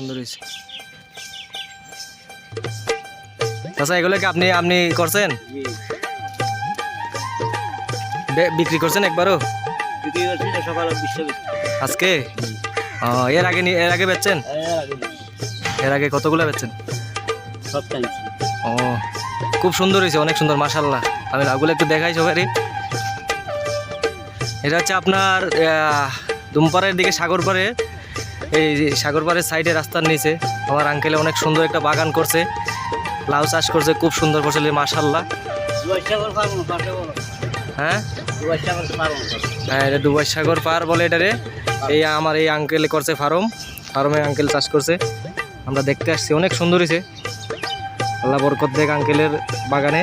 সুন্দর হয়েছে আচ্ছা এগুলো কি আপনি আপনি করছেন? বিক্রি করছেন একবারও? আজকে? এর আগে এর আগে বেচছেন? এর আগে কতগুলো বেচছেন? ও খুব সুন্দর হয়েছে অনেক সুন্দর মাশাল্লাহ আমি লাউগুলো একটু দেখাই সবারই। এটা হচ্ছে আপনার দুমপাড়ের দিকে সাগর পাড়ে এই যে সাগর পাড়ের সাইডে রাস্তার নিচে, আমার আঙ্কেলে অনেক সুন্দর একটা বাগান করছে। লাউ চাষ করছে, খুব সুন্দর ফসল বলো হ্যাঁ? হ্যাঁ এটা দুবাই সাগর পার বলে এটারে এই আমার এই আঙ্কেলে করছে ফার্ম ফার্মে আঙ্কেল চাষ করছে। আমরা দেখতে আসছি, অনেক সুন্দর হয়েছে আল্লাহ বরকত দেখ আঙ্কেলের বাগানে।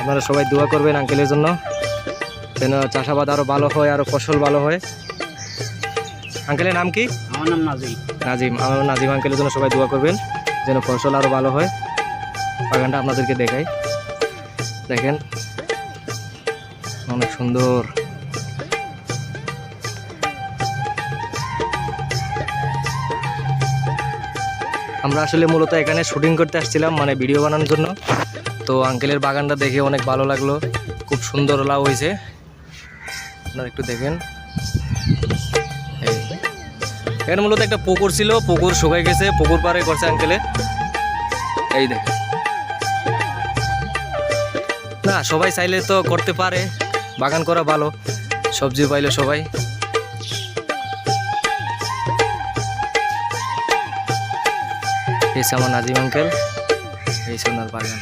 আপনারা সবাই দোয়া করবেন আঙ্কেলের জন্য। যেন চাষাবাদ আরও ভালো হয় আরও ফসল ভালো হয়। আঙ্কেলের নাম কি? আমার নাম নাজিম। নাজিম। আমার নাজিম আঙ্কেলের জন্য সবাই দোয়া করবেন যেন ফসল আরও ভালো হয়। বাগানটা আপনাদেরকে দেখাই। দেখেন অনেক সুন্দর। আমরা আসলে মূলত এখানে শুটিং করতে আসছিলাম মানে ভিডিও বানানোর জন্য। তো আঙ্কেলের বাগানটা দেখে অনেক ভালো লাগল। খুব সুন্দর লাভ হয়েছে। আপনারা একটু দেখেন। এখানে মূলত একটা পুকুর ছিল, পুকুর শুকাই গেছে, পুকুর পাড়ে করছে আঙ্কেলে এই দেখ। না, সবাই চাইলে তো করতে পারে, বাগান করা ভালো, সবজি পাইলে সবাই। হচ্ছে আমার নাজিম আঙ্কেল এই সোনার বাগান।